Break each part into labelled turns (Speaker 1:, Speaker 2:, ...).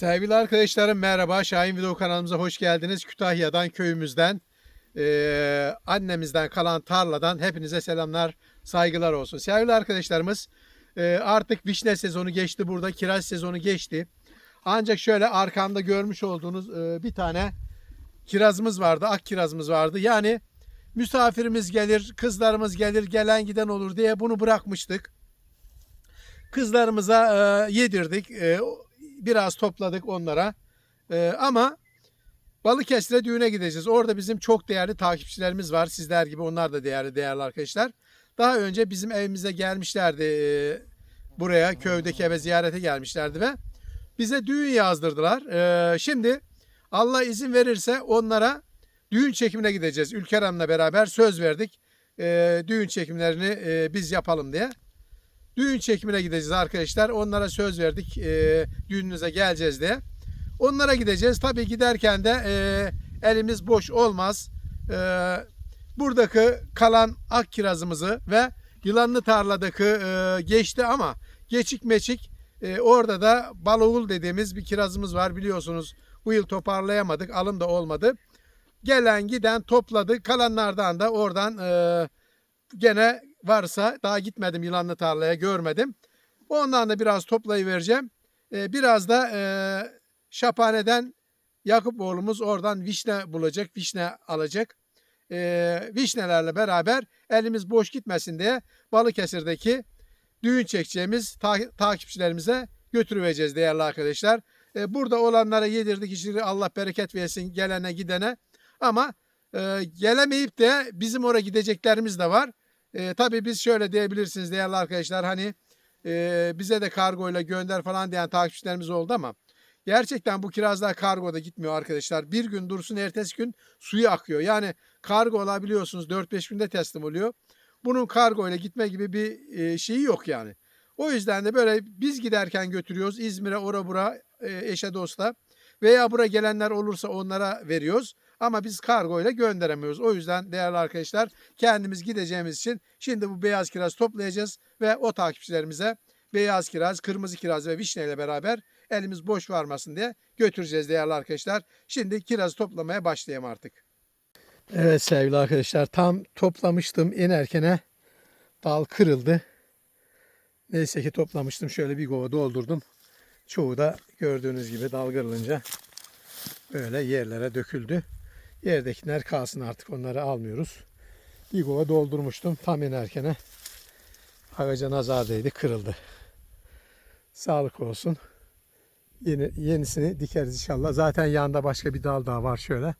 Speaker 1: Sevgili arkadaşlarım merhaba. Şahin Video kanalımıza hoş geldiniz. Kütahya'dan, köyümüzden, eee, annemizden kalan tarladan hepinize selamlar, saygılar olsun. Sevgili arkadaşlarımız eee, artık vişne sezonu geçti burada. Kiraz sezonu geçti. Ancak şöyle arkamda görmüş olduğunuz eee, bir tane kirazımız vardı. Ak kirazımız vardı. Yani misafirimiz gelir, kızlarımız gelir, gelen giden olur diye bunu bırakmıştık. Kızlarımıza eee, yedirdik. Eee, biraz topladık onlara. Ee, ama Balıkesir'e düğüne gideceğiz. Orada bizim çok değerli takipçilerimiz var. Sizler gibi onlar da değerli değerli arkadaşlar. Daha önce bizim evimize gelmişlerdi. ee, buraya köydeki eve ziyarete gelmişlerdi ve bize düğün yazdırdılar. Ee, şimdi Allah izin verirse onlara düğün çekimine gideceğiz. Ülker Hanım'la beraber söz verdik. Ee, düğün çekimlerini e, biz yapalım diye. Düğün çekimine gideceğiz arkadaşlar. Onlara söz verdik. E, düğününüze geleceğiz diye. Onlara gideceğiz. Tabii giderken de e, elimiz boş olmaz. E, buradaki kalan ak kirazımızı ve yılanlı tarladaki e, geçti ama geçik meçik e, orada da baloğul dediğimiz bir kirazımız var biliyorsunuz. Bu yıl toparlayamadık. Alım da olmadı. Gelen giden topladı. Kalanlardan da oradan e, gene varsa daha gitmedim yılanlı tarlaya görmedim. Ondan da biraz toplayıvereceğim. Ee, biraz da e, Şaphane'den Yakup oğlumuz oradan vişne bulacak, vişne alacak. Ee, vişnelerle beraber elimiz boş gitmesin diye Balıkesir'deki düğün çekeceğimiz ta- takipçilerimize götüreceğiz değerli arkadaşlar. Ee, burada olanlara yedirdik içirdik Allah bereket versin gelene gidene. Ama e, gelemeyip de bizim oraya gideceklerimiz de var. E, tabii biz şöyle diyebilirsiniz değerli arkadaşlar hani e, bize de kargoyla gönder falan diyen takipçilerimiz oldu ama gerçekten bu kirazlar kargoda gitmiyor arkadaşlar. Bir gün dursun ertesi gün suyu akıyor. Yani kargo olabiliyorsunuz 4-5 günde teslim oluyor. Bunun kargoyla gitme gibi bir e, şeyi yok yani. O yüzden de böyle biz giderken götürüyoruz İzmir'e, ora bura, e, eşe dosta veya buraya gelenler olursa onlara veriyoruz. Ama biz kargoyla gönderemiyoruz. O yüzden değerli arkadaşlar kendimiz gideceğimiz için şimdi bu beyaz kiraz toplayacağız ve o takipçilerimize beyaz kiraz, kırmızı kiraz ve vişne ile beraber elimiz boş varmasın diye götüreceğiz değerli arkadaşlar. Şimdi kirazı toplamaya başlayalım artık. Evet sevgili arkadaşlar tam toplamıştım inerkene dal kırıldı. Neyse ki toplamıştım şöyle bir kova doldurdum. Çoğu da gördüğünüz gibi dal kırılınca böyle yerlere döküldü. Yerdekiler kalsın artık onları almıyoruz. Bir kova doldurmuştum tam inerken ağaca nazar değdi kırıldı. Sağlık olsun. Yeni, yenisini dikeriz inşallah. Zaten yanında başka bir dal daha var şöyle.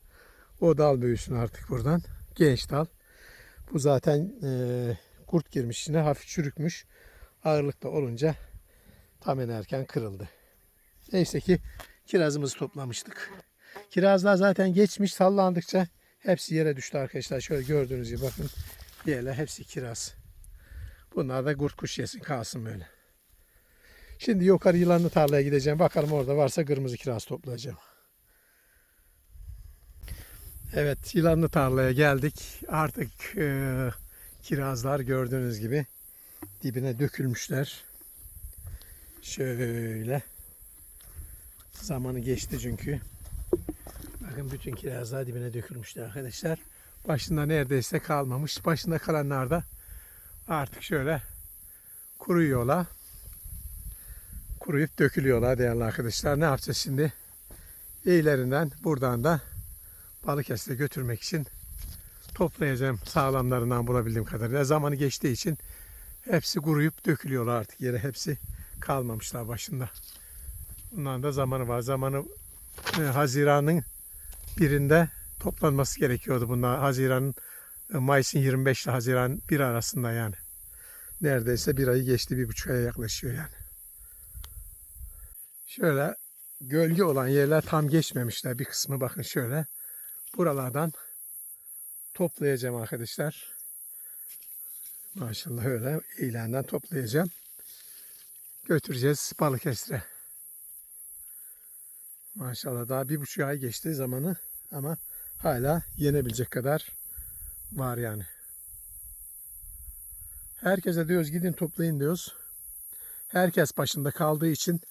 Speaker 1: O dal büyüsün artık buradan. Genç dal. Bu zaten e, kurt girmiş içine hafif çürükmüş. Ağırlıkta olunca tam inerken kırıldı. Neyse ki kirazımızı toplamıştık. Kirazlar zaten geçmiş sallandıkça hepsi yere düştü arkadaşlar. Şöyle gördüğünüz gibi bakın yerler hepsi kiraz. Bunlar da kurt kuş yesin kalsın böyle. Şimdi yukarı yılanlı tarlaya gideceğim. Bakalım orada varsa kırmızı kiraz toplayacağım. Evet yılanlı tarlaya geldik. Artık e, kirazlar gördüğünüz gibi dibine dökülmüşler. Şöyle. Zamanı geçti çünkü. Bakın bütün kirazlar dibine dökülmüşler arkadaşlar. Başında neredeyse kalmamış. Başında kalanlar da artık şöyle kuruyorlar. Kuruyup dökülüyorlar değerli arkadaşlar. Ne yapacağız şimdi? İyilerinden buradan da Balıkesir'e götürmek için toplayacağım sağlamlarından bulabildiğim kadarıyla. Zamanı geçtiği için hepsi kuruyup dökülüyorlar artık yere. Hepsi kalmamışlar başında. Bunların da zamanı var. Zamanı e, Haziran'ın birinde toplanması gerekiyordu bunlar. Haziran e, Mayıs'ın 25 ile Haziran 1 arasında yani. Neredeyse bir ayı geçti, bir buçuk aya yaklaşıyor yani. Şöyle gölge olan yerler tam geçmemişler. Bir kısmı bakın şöyle. Buralardan toplayacağım arkadaşlar. Maşallah öyle ilenden toplayacağım. Götüreceğiz Balıkesir'e. Maşallah daha bir buçuk ay geçti zamanı ama hala yenebilecek kadar var yani. Herkese diyoruz gidin toplayın diyoruz. Herkes başında kaldığı için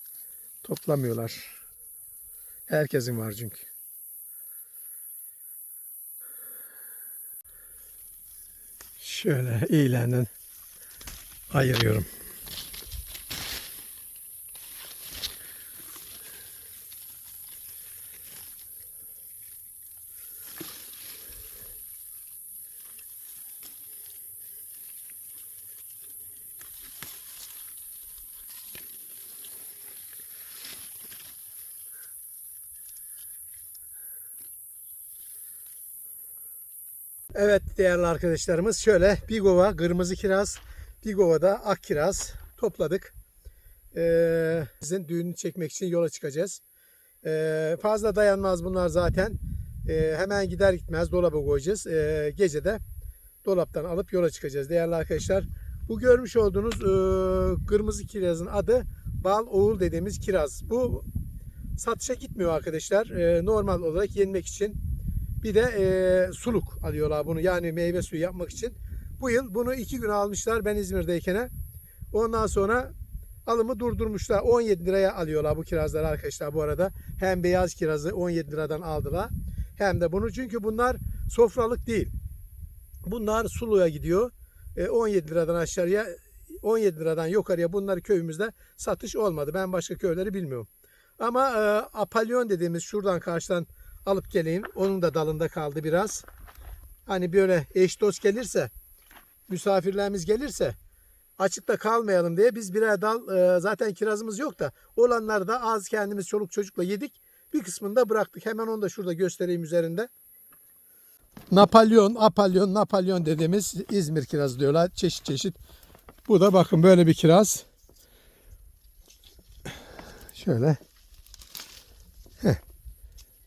Speaker 1: toplamıyorlar. Herkesin var çünkü. Şöyle iyilenden ayırıyorum. Evet değerli arkadaşlarımız şöyle bir kova kırmızı kiraz, bir kova da ak kiraz topladık. Ee, sizin düğünü çekmek için yola çıkacağız. Ee, fazla dayanmaz bunlar zaten. Ee, hemen gider gitmez dolaba koyacağız. Ee, gece de dolaptan alıp yola çıkacağız değerli arkadaşlar. Bu görmüş olduğunuz e, kırmızı kirazın adı bal oğul dediğimiz kiraz. Bu satışa gitmiyor arkadaşlar. Ee, normal olarak yenmek için bir de e, suluk alıyorlar bunu yani meyve suyu yapmak için. Bu yıl bunu iki gün almışlar ben İzmir'deyken. Ondan sonra alımı durdurmuşlar. 17 liraya alıyorlar bu kirazları arkadaşlar bu arada. Hem beyaz kirazı 17 liradan aldılar. Hem de bunu çünkü bunlar sofralık değil. Bunlar suluğa gidiyor. E, 17 liradan aşağıya 17 liradan yukarıya bunları köyümüzde satış olmadı. Ben başka köyleri bilmiyorum. Ama e, apalyon dediğimiz şuradan karşıdan alıp geleyim. Onun da dalında kaldı biraz. Hani böyle eş dost gelirse, misafirlerimiz gelirse açıkta kalmayalım diye biz birer dal e, zaten kirazımız yok da olanları da az kendimiz çoluk çocukla yedik. Bir kısmını da bıraktık. Hemen onu da şurada göstereyim üzerinde. Napolyon, Apolyon, Napolyon dediğimiz İzmir kirazı diyorlar. Çeşit çeşit. Bu da bakın böyle bir kiraz. Şöyle.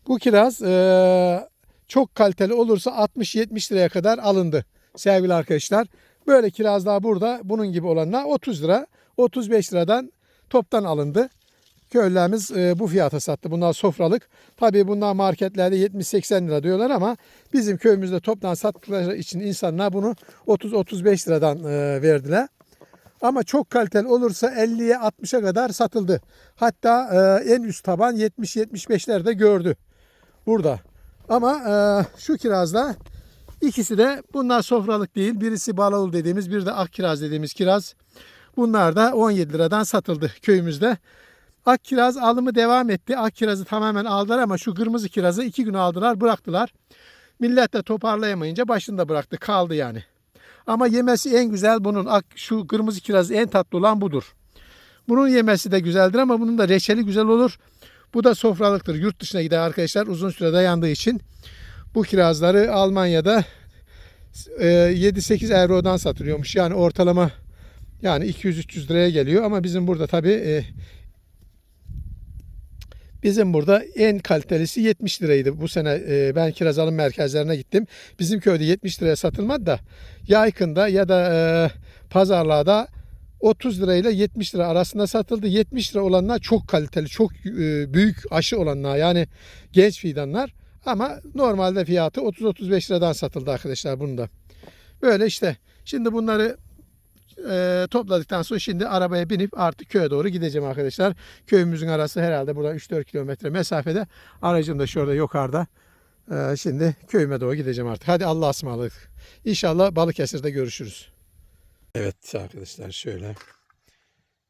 Speaker 1: Bu kiraz eee, çok kaliteli olursa 60-70 liraya kadar alındı sevgili arkadaşlar. Böyle kirazlar burada bunun gibi olanlar 30 lira 35 liradan toptan alındı. Köylülerimiz eee, bu fiyata sattı. Bunlar sofralık. Tabii bunlar marketlerde 70-80 lira diyorlar ama bizim köyümüzde toptan sattıkları için insanlar bunu 30-35 liradan eee, verdiler. Ama çok kaliteli olursa 50'ye 60'a kadar satıldı. Hatta eee, en üst taban 70-75'lerde gördü burada. Ama e, şu kirazda ikisi de bunlar sofralık değil. Birisi balaul dediğimiz bir de ak kiraz dediğimiz kiraz. Bunlar da 17 liradan satıldı köyümüzde. Ak kiraz alımı devam etti. Ak kirazı tamamen aldılar ama şu kırmızı kirazı iki gün aldılar bıraktılar. Millet de toparlayamayınca başında bıraktı kaldı yani. Ama yemesi en güzel bunun. Ak, şu kırmızı kirazı en tatlı olan budur. Bunun yemesi de güzeldir ama bunun da reçeli güzel olur. Bu da sofralıktır. Yurt dışına gider arkadaşlar uzun süre dayandığı için bu kirazları Almanya'da e, 7-8 eurodan satılıyormuş. Yani ortalama yani 200-300 liraya geliyor ama bizim burada tabii e, Bizim burada en kalitelisi 70 liraydı. Bu sene e, ben kiraz alım merkezlerine gittim. Bizim köyde 70 liraya satılmadı da Yaykın'da ya da e, pazarlarda 30 lirayla 70 lira arasında satıldı. 70 lira olanlar çok kaliteli, çok e, büyük aşı olanlar yani genç fidanlar. Ama normalde fiyatı 30-35 liradan satıldı arkadaşlar bunda. Böyle işte. Şimdi bunları e, topladıktan sonra şimdi arabaya binip artık köye doğru gideceğim arkadaşlar. Köyümüzün arası herhalde buradan 3-4 kilometre mesafede. Aracım da şurada yukarıda. E, şimdi köyüme doğru gideceğim artık. Hadi Allah'a ısmarladık. İnşallah Balıkesir'de görüşürüz. Evet arkadaşlar şöyle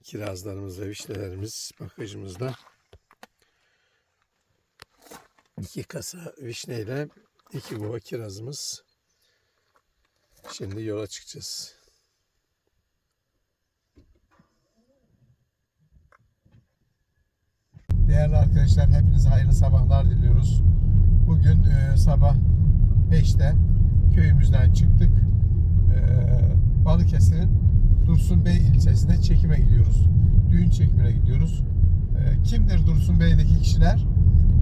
Speaker 1: kirazlarımız ve vişnelerimiz bakıcımızda. İki kasa vişneyle iki kova kirazımız. Şimdi yola çıkacağız. Değerli arkadaşlar hepinize hayırlı sabahlar diliyoruz. Bugün e, sabah 5'te köyümüzden çıktık. E, Balıkesir'in Dursun Bey ilçesine çekime gidiyoruz. Düğün çekimine gidiyoruz. E, kimdir Dursun Bey'deki kişiler?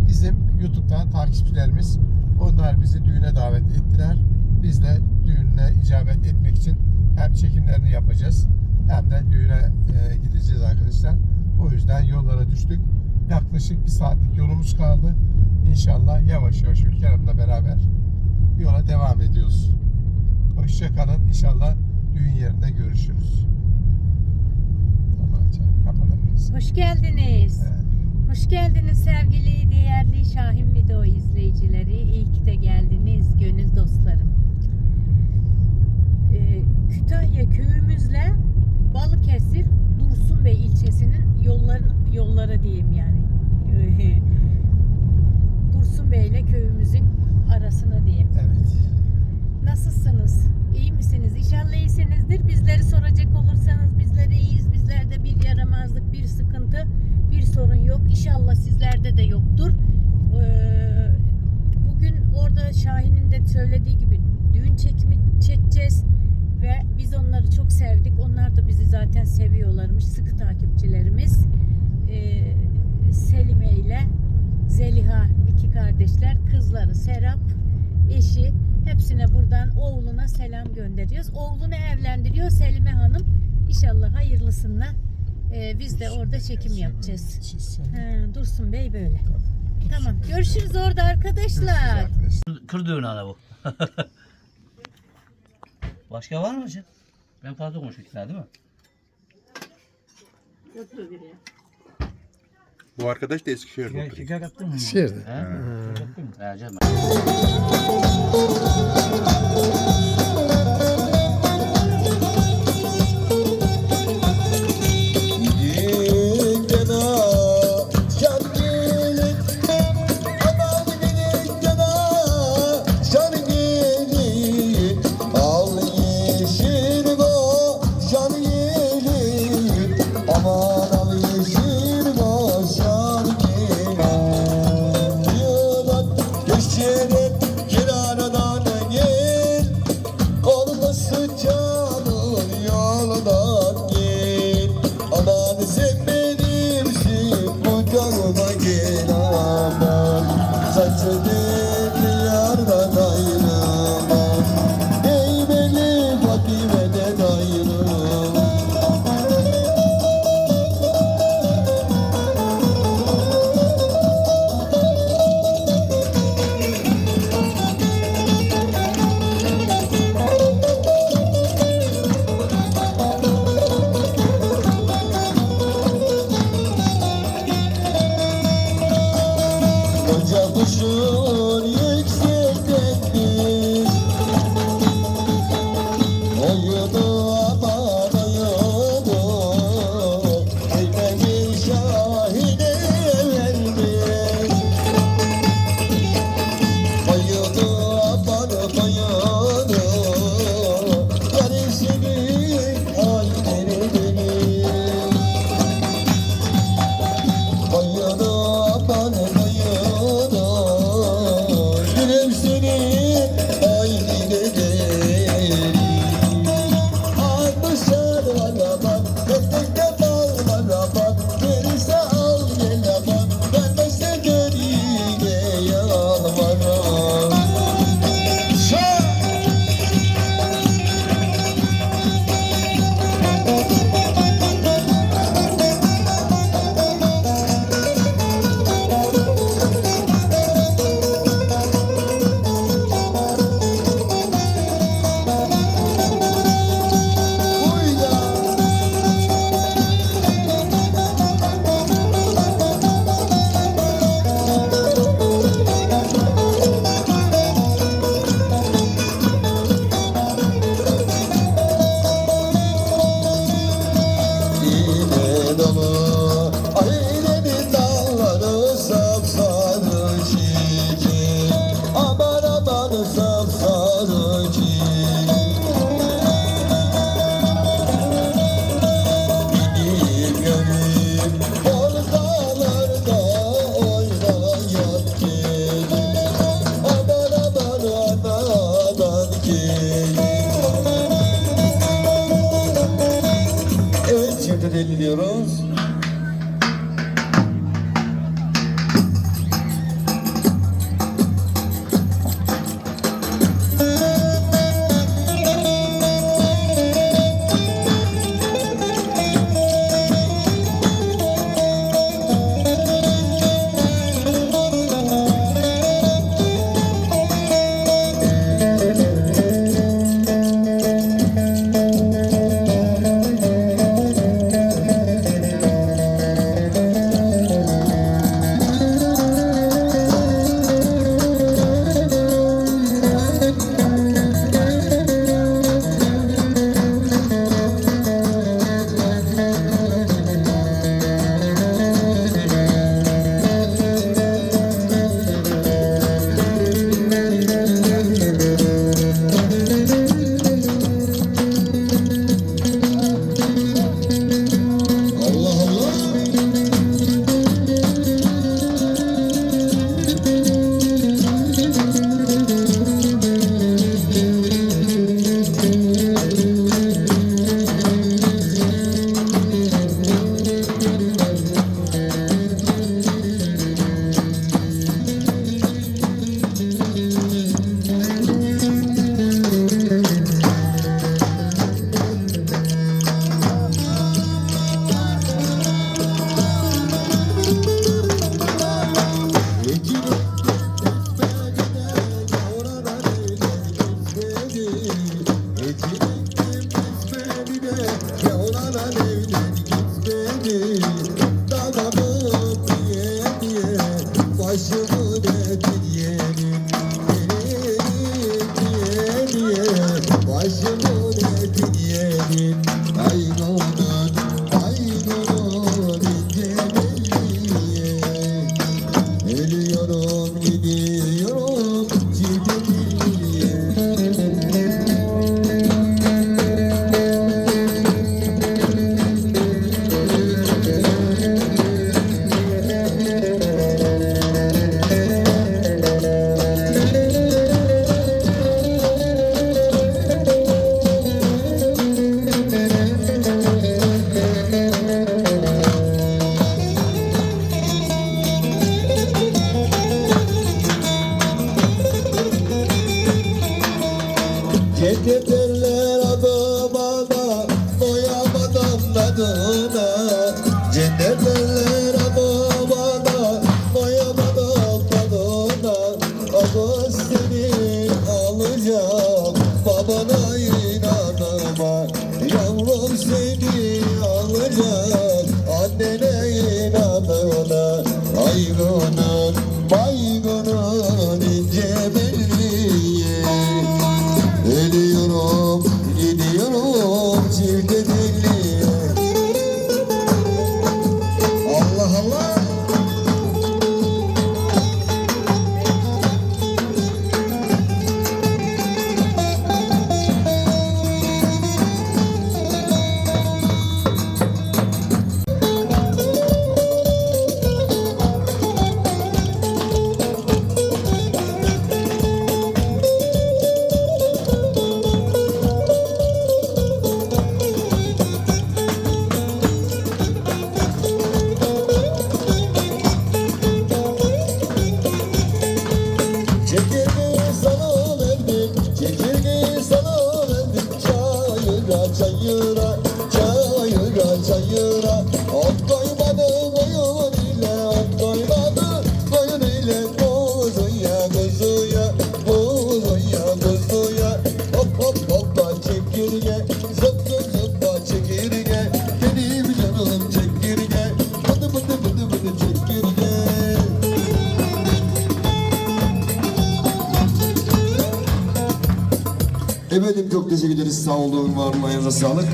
Speaker 1: Bizim YouTube'dan takipçilerimiz. Onlar bizi düğüne davet ettiler. Biz de düğününe icabet etmek için hem çekimlerini yapacağız hem de düğüne e, gideceğiz arkadaşlar. O yüzden yollara düştük. Yaklaşık bir saatlik yolumuz kaldı. İnşallah yavaş yavaş Ülker Hanım'la beraber yola devam ediyoruz. Hoşça kalın. İnşallah düğün yerinde görüşürüz. Kapatabiliriz.
Speaker 2: Hoş geldiniz.
Speaker 1: Evet.
Speaker 2: Hoş geldiniz sevgili değerli Şahin Video izleyicileri. İyi ki de geldiniz gönül dostlarım. Ee, Kütahya köyümüzle Balıkesir Dursunbey ilçesinin yolların yolları diyeyim yani. Ee, Dursunbey ile köyümüzün arasına diyeyim.
Speaker 1: Evet.
Speaker 2: Nasılsınız? İyi misiniz? İnşallah iyisinizdir. Bizleri soracak olursanız bizler iyiyiz. Bizlerde bir yaramazlık, bir sıkıntı, bir sorun yok. İnşallah sizlerde de yoktur. Ee, bugün orada Şahin'in de söylediği gibi düğün çekimi çekeceğiz ve biz onları çok sevdik. Onlar da bizi zaten seviyorlarmış. Sıkı takipçilerimiz. Ee, Selime ile Zeliha iki kardeşler, kızları Serap, eşi hepsine buradan oğluna selam gönderiyoruz. Oğlunu evlendiriyor Selime Hanım. İnşallah hayırlısına e, biz de orada çekim yapacağız. Ha, Dursun Bey böyle. Tamam. Görüşürüz orada arkadaşlar.
Speaker 3: Kır düğün ana bu. Başka var mı hocam? Ben fazla konuşuyorum değil mi?
Speaker 4: Bu arkadaş da Eskişehir'de oturuyor.
Speaker 3: Şeker attın mı?
Speaker 1: Şiirdi.
Speaker 3: He? Şeker attın mı? happy. you. Teşekkür ederiz. Sağ olun, var olun, ayağınıza sağlık.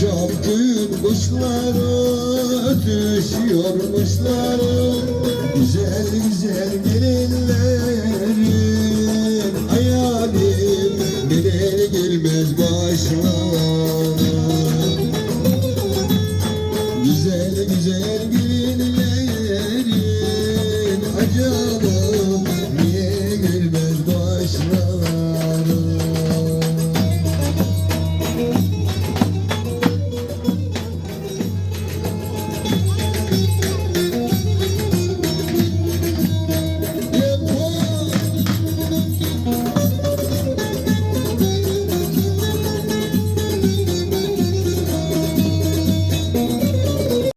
Speaker 3: Çok gün kuşlar ötüşüyormuşlar Güzel güzel gelinlerim Hayalim gider gelmez başlar.